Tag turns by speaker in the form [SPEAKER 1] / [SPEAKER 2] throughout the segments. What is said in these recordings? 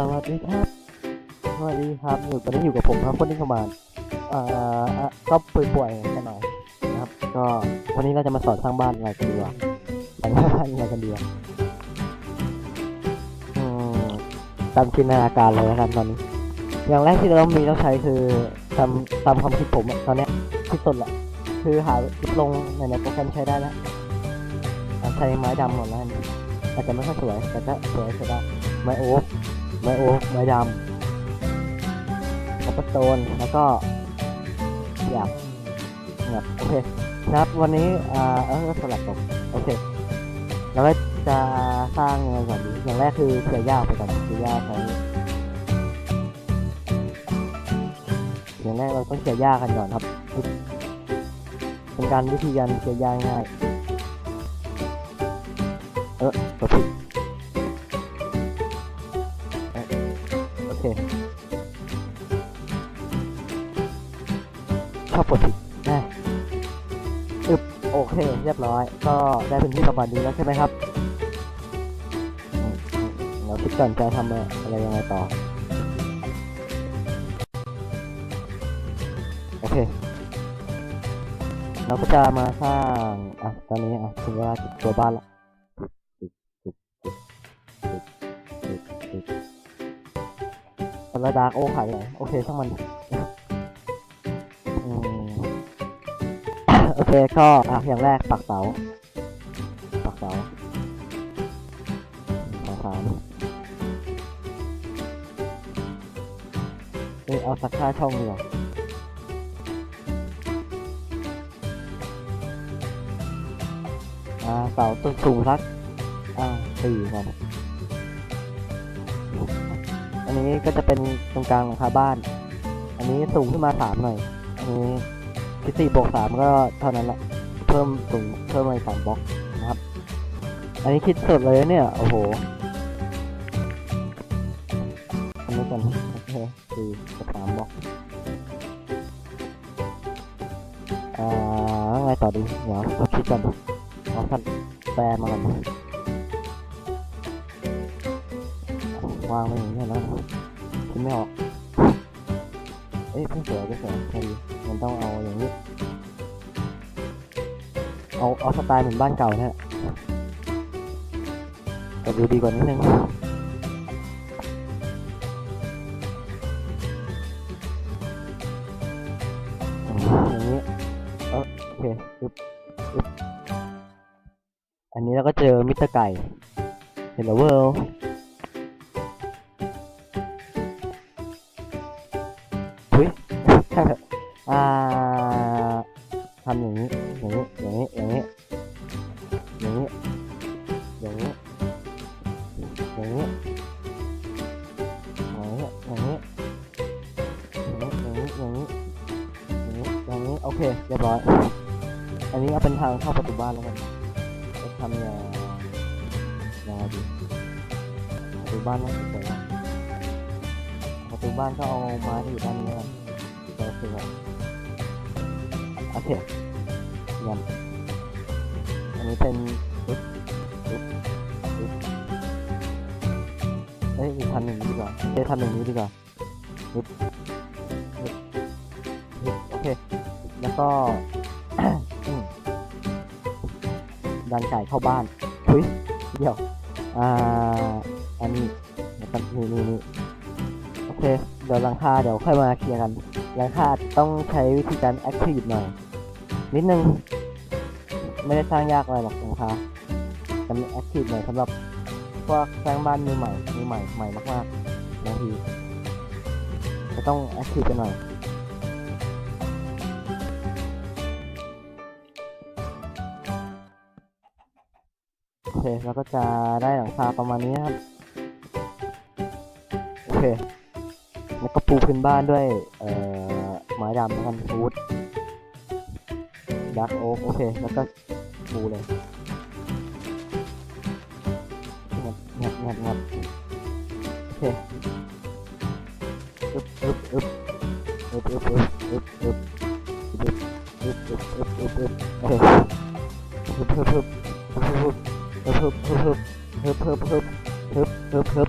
[SPEAKER 1] สวัสดีครับ สวัสดีครับอยู่ตอนนี้อยู่กับผมครับคนที่เข้ามาเอ่ออะก็ป่วยๆกันหน่อยนะครับ ก็วันนี้เราจะมาสอนสร้างบ้านอะไรกันดีวะสร้างบ้านอะไรกันดีวะอืมตามจินตนาการเลยแล้วกันตอนนี้ อย่างแรกที่เราต้องมีต้องใช้คือตามตามความคิดผมตอนนี้ที่สุดแหละคือหาคลิปลงในในโปรแกรมใช้ได้แล้วอะใช้ไม้ดำก่อนแล้วอาจจะไม่ค่อยสวยแต่ก็สวยใช้ได้ไม้โอ๊ก ไม้โอ๊กไม้ดำคอปเปอร์โตนแล้วก็อยากแบบโอเคนะครับวันนี้อ่าเออสลับตกโอเคเราก็จะสร้างยังไงก่อนดีอย่างแรกคือเคลียร์หญ้าไปก่อนเคลียร์หญ้าใช้อย่างแรกเราต้องเคลียร์หญ้ากันก่อนครับเป็นการวิธีการเคลียร์หญ้าง่ายเออก ชอบกดผิดนะอึบโอเค เรียบร้อย ก็ได้พื้นที่ประมาณนี้แล้วใช่ไหมครับ เราคิดก่อนจะทำอะไรยังไงต่อ โอเค เราก็จะมาสร้าง อะ ตอนนี้อะถึงเวลาจุดตัวบ้านละแล้วดาร์กโอขายไปไหนโอเคช่างมัน ก็อะอย่างแรกปักเสาปักเสาสองสามเอ้เอาสักค่าช่องดีกว่าอ่าเสาต้นสูงสักอ่าสี่ก่อนอันนี้ก็จะเป็นตรงกลางหลังคาบ้าน อันนี้สูงขึ้นมาสามหน่อย อันนี้ ที่สี่บวกสามก็เท่านั้นแหละ เพิ่มสูงเพิ่มมาอีกสามบล็อกนะครับ อันนี้คิดสดเลยเนี่ย โอ้โหอันนี้กันโอเคสี่กับสามบล็อก อ่าไงต่อดีเดี๋ยวเราคิดกันเอาขั้นแปลมากันวางไปอย่างนี้แล้วคิดไม่ออก เอ้ยเพิ่งเสือก็เสือพอดี มันต้องเอาอย่างนี้ เอาเอาสไตล์เหมือนบ้านเก่านะฮะแต่ดูดีกว่านิดนึงอย่างนี้เออโอเคปึ๊บปึ๊บอันนี้เราก็เจอมิสเตอร์ไก่ Hello World อุ้ยใช่แบบอ่าทำอย่างนี้ อย่างนี้อย่างนี้ อย่างนี้ อย่างนี้ อย่างนี้ อย่างนี้ อย่างนี้ อย่างนี้ อย่างนี้ อย่างนี้ อย่างนี้ อย่างนี้ อย่างนี้ โอเค เรียบร้อย อันนี้เอาเป็นทางเข้าประตูบ้านแล้วกันจะทำยังยังไงดีประตูบ้านต้องสวยงามประตูบ้านก็เอาไม้ที่อยู่ด้านนี้แล้ว โอเคเยี่ยมอันนี้เป็นปึ๊บปึ๊บปึ๊บเอ้ยทำอย่างนี้ดีกว่าเอ้ยทำอย่างนี้ดีกว่าปึ๊บปึ๊บปึ๊บโอเค แล้วก็ดันไก่เข้าบ้านเฮ้ยเดี๋ยว อ่า อันนี้แล้วก็นี่นี่นี่โอเค เดี๋ยวหลังคาเดี๋ยวค่อยมาเคลียร์กันหลังคาต้องใช้วิธีการแอคทีฟหน่อย นิดนึง ไม่ได้สร้างยากอะไรหรอกหลังคาแต่มันแอคทีฟหน่อยสำหรับพวกสร้างบ้านมือใหม่มือใหม่ใหม่มากๆบางทีจะต้องแอคทีฟกันหน่อยโอเคเราก็จะได้หลังคาประมาณนี้ครับโอเคแล้วก็ปูพื้นบ้านด้วย เอ่อไม้ดำแล้วกันฟูด ดักโอ๊กโอเค แล้วก็ปูเลยงัดงัดงัดงัดโอเคอึบอึบอึบอึบอึบอึบอึบอึบอึบอึบอึบอึบอึบอึบโอเคฮึบฮึบฮึบฮึบฮึบฮึบฮึบฮึบฮึบฮึบฮึบฮึบฮึบฮึบฮึบ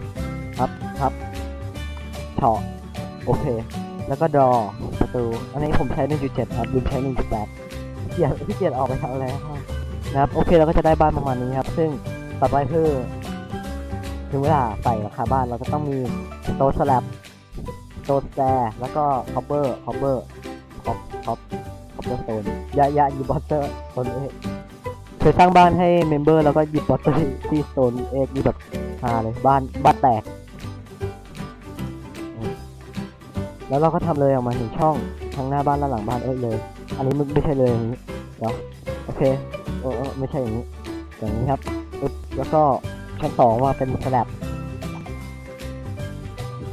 [SPEAKER 1] ครับครับเฉาะโอเค แล้วก็ดอประตู อันนี้ผมใช้ 1.7 ครับลืมใช้ 1.8เกียรที่เกียรออกไปทำแล้วนะครับโอเคเราก็จะได้บ้านประมาณนี้ครับ ซึ่งต่อไปคือถึงเวลาใส่ราคาบ้านเราจะต้องมีโต๊ะสลับโต๊ะแจแล้วก็คอปเปอร์คอปเปอร์คอปคอปคอปเปอร์โตนยายายิบบอสเตอร์โตนเอกเคยสร้างบ้านให้เมมเบอร์แล้วก็หยิบบอสเตอร์ที่โตนเอกนี่แบบฮาเลยบ้านบ้านแตก แล้วเราก็ทำเลยออกมาหนึ่งช่องทั้งหน้าบ้านและหลังบ้านเอ้ยเลย อันนี้มันไม่ใช่เลยอย่างนี้ เดี๋ยวโอเคเออเออไม่ใช่อย่างนี้อย่างนี้ครับปึ๊บแล้วก็ชั้นสองว่าเป็นสลับ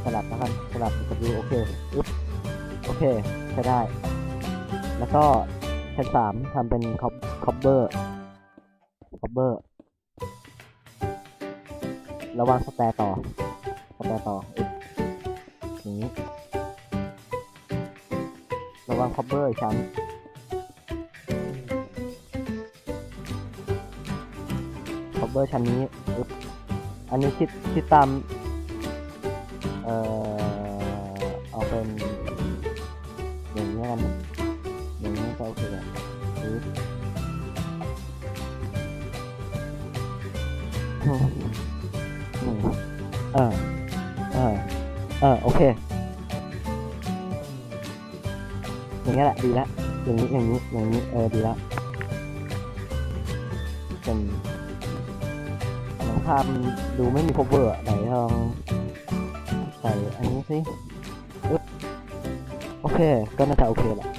[SPEAKER 1] สลับแล้วกันสลับกับดูโอเคปึ๊บโอเคใช้ได้ แล้วก็ชั้นสามทำเป็นคอปคอปเบอร์คอปเบอร์ระวางสแตร์ต่อสแตร์ต่ออย่างนี้ระวังคอปเบอร์ชั้น เบอร์ชันนี้ อันนี้คิดคิดตาม เอ่อ เอาเป็นอย่างนี้กันอย่างนี้ก็โอเคแหละโอืมอืมเออเออเออโอเค อย่างนี้ยแหละดีแล้วอย่างนี้อย่างนี้อย่างนี้เออดีแล้วเป็น หลังคามันดูไม่มี cover อะไหนลองใส่อันนี้สิโอเค ก็น่าจะโอเคแหละ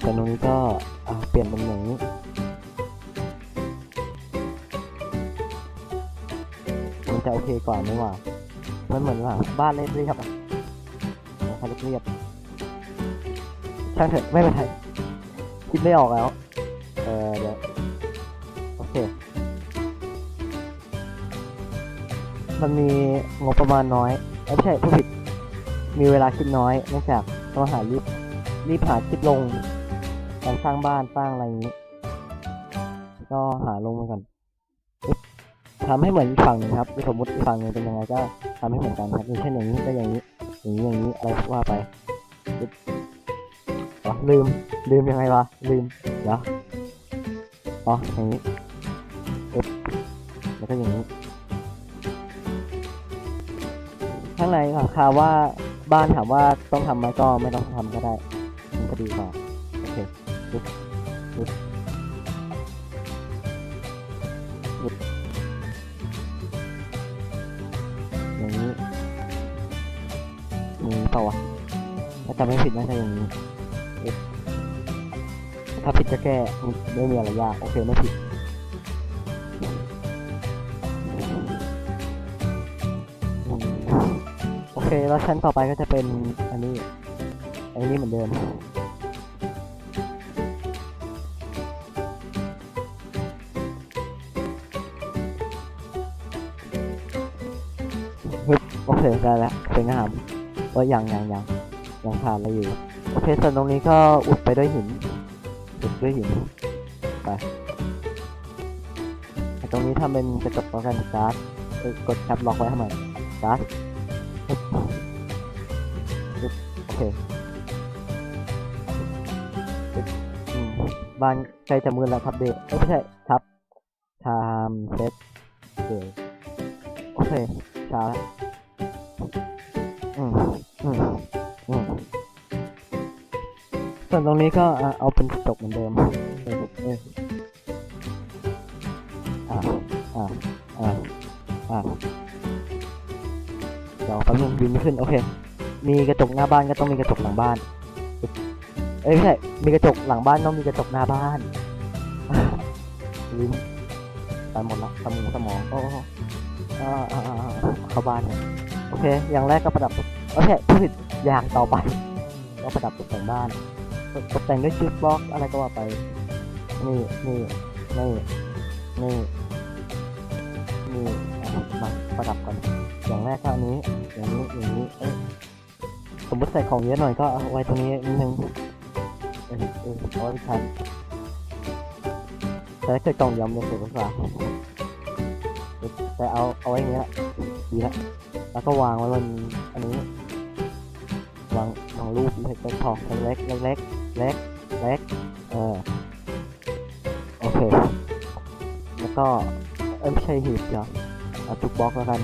[SPEAKER 1] แต่ตรงนี้ก็เปลี่ยนเป็นอย่างนี้มันจะโอเคกว่าไหมวะมันเหมือนว่าบ้านเรียบๆอะหลังคาเรียบๆช่างเถอะไม่เป็นไรคิดไม่ออกแล้ว เออเดี๋ยว มันมีงบประมาณน้อยไม่ใช่ผู้ผิด มีเวลาคิดน้อยเนื่องจากต้องหารีบรีบหาคลิปลงการสร้างบ้านสร้างอะไรอย่างนี้ ก็หาลงมาก่อนปึ๊บทำให้เหมือนฝั่งนึงครับสมมติฝั่งนึงเป็นยังไงก็ทำให้เหมือนกันครับอย่างเช่นอย่างนี้ก็อย่างนี้ อย่างนี้อย่างนี้อะไรว่าไปอ๋อลืมลืมยังไงวะลืมเดี๋ยวอ๋ออย่างนี้แล้วก็อย่างนี้ ข้างในหลังคาว่าบ้านถามว่าต้องทำไหมก็ไม่ต้องทำก็ได้มันก็ดีกว่าโอเคปึ๊บปึ๊บปึ๊บอย่างนี้มีเปล่าวะถ้าจำไม่ผิดน่าจะอย่างนี้ถ้าผิดก็แก้ไม่มีอะไรยากโอเคไม่ผิด เคแล้วชั้นต่อไปก็จะเป็นอันนี้ อันนี้เหมือนเดิมฮึบโอเคได้แล้วสวยงามก็ยังยังยังยังขาดอะไรอยู่ โอเคส่วนตรงนี้ก็อุดไปด้วยหิน อุดด้วยหิน ไปแต่ตรงนี้ทำเป็นกระจกป้องกันกาซเออกดแท็บล็อกไว้ทำไมกาซปึ๊ บ้านใกล้จะมืดแล้วทับเดทไม่ใช่ทับไทม์เซตโอเคโอเคช้าแล้วอืมอืมอืมส่วนตรงนี้ก็เอาเป็นกระจกเหมือนเดิมเออเอออ่าอ่าอ่าอ่าเดี๋ยวแป๊บนึงยืนไม่ขึ้น โอเค มีกระจกหน้าบ้านก็ต้องมีกระจกหลังบ้าน เอ้ยไม่ใช่ มีกระจกหลังบ้านต้องมีกระจกหน้าบ้านลืมไปหมดละสมองสมองโอ้อาอาอาอ่าเข้าบ้านเนี่ยโอเค อย่างแรกก็ประดับโอเคพูดผิดอย่างต่อไป ก็ประดับตกแต่งบ้าน ตกแต่งด้วยชุดบล็อกอะไรก็ว่าไป นี่นี่นี่นี่นี่มาประดับก่อนอย่างแรกก็อันนี้ อย่างนี้ อย่างนี้ เอ้ย สมมติใส่ของเยอะหน่อยก็เอาไว้ตรงนี้นิดนึงเออเออเอาไว้ทันแต่ถ้าเกิดกล่องยำจะเสียภาษาแต่เอาเอาไว้อย่างนี้ละดีละแล้วก็วางไว้บนอันนี้วางวางรูปเล็กๆพอเล็กเล็กเล็กเล็กเออโอเค แล้วก็เอ้ไม่ใช่หีบเดี๋ยวเอาทุกบล็อกแล้วกัน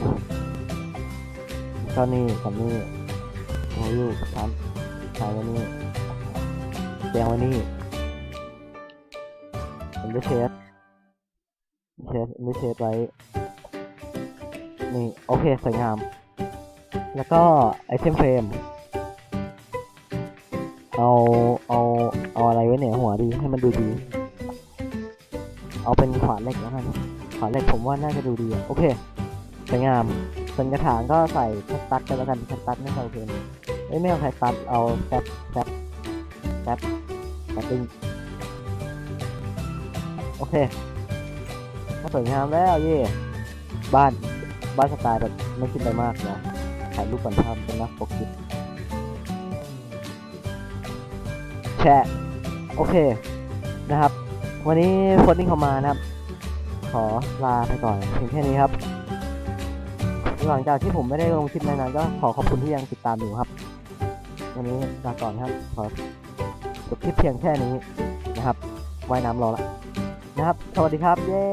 [SPEAKER 1] ก็นี่กับนี่ วางอยู่ชั้นใส่ไว้นี่แดงว้นี่ผมจะเชดเชดไม่เชดไว้ นี่ โอเค สวยงาม แล้วก็ไอเทมเฟรม เอา เอา เอาอะไรไว้เหนือหัวดีให้มันดูดี เอาเป็นขวานเหล็กแล้วกันขวานเหล็กผมว่าน่าจะดูดี โอเค สวยงาม ส่วนกระถางก็ใส่แคคตัสกันแล้วกันแคคตัสไม่ใส่เพนเอ้ยไม่เอาแคคตัสเอาแซปแซปแซปแซปปิ้งโอเคก็สวยงามแล้วเย่บ้านบ้านสไตล์แบบไม่คิดอะไรมากเนาะถ่ายรูปก่อนทำเป็นนักปกปิแชะโอเคนะครับ วันนี้คนที่เข้ามานะครับ ขอลาไปก่อนเพียงแค่นี้ครับ หลังจากที่ผมไม่ได้ลงคลิปนานๆก็ขอขอบคุณที่ยังติดตามอยู่ครับ วันนี้ลาก่อนครับ ขอจบคลิปเพียงแค่นี้นะครับว่ายน้ำรอละนะครับ สวัสดีครับ เย้